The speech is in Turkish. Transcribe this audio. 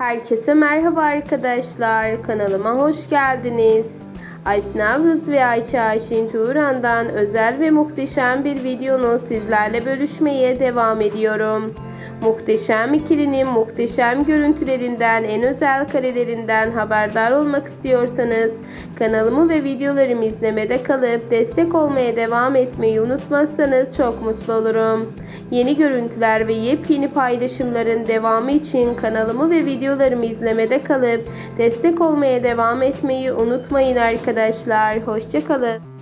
Herkese merhaba arkadaşlar. Kanalıma hoş geldiniz. Alp Navruz ve Ayça Ayşin Turan'dan özel ve muhteşem bir videonu sizlerle bölüşmeye devam ediyorum. Muhteşem ikilinin muhteşem görüntülerinden, en özel karelerinden haberdar olmak istiyorsanız kanalımı ve videolarımı izlemede kalıp destek olmaya devam etmeyi unutmazsanız çok mutlu olurum. Yeni görüntüler ve yepyeni paylaşımların devamı için kanalımı ve videolarımı izlemede kalıp destek olmaya devam etmeyi unutmayın arkadaşlar. Hoşçakalın.